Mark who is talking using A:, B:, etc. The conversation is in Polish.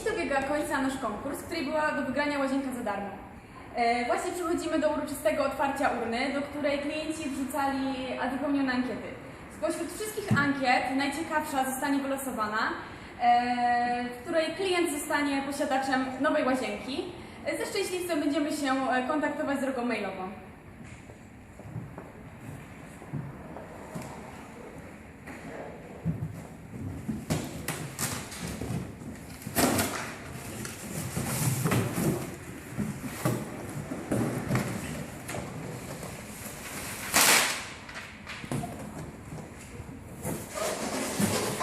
A: Dziś dobiega końca nasz konkurs, w której była do wygrania łazienka za darmo. E, właśnie przechodzimy do uroczystego otwarcia urny, do której klienci wrzucali a wypełnione ankiety. Spośród wszystkich ankiet najciekawsza zostanie wylosowana, e, w której klient zostanie posiadaczem nowej łazienki. E, ze szczęśliwcem będziemy się kontaktować drogą mailową.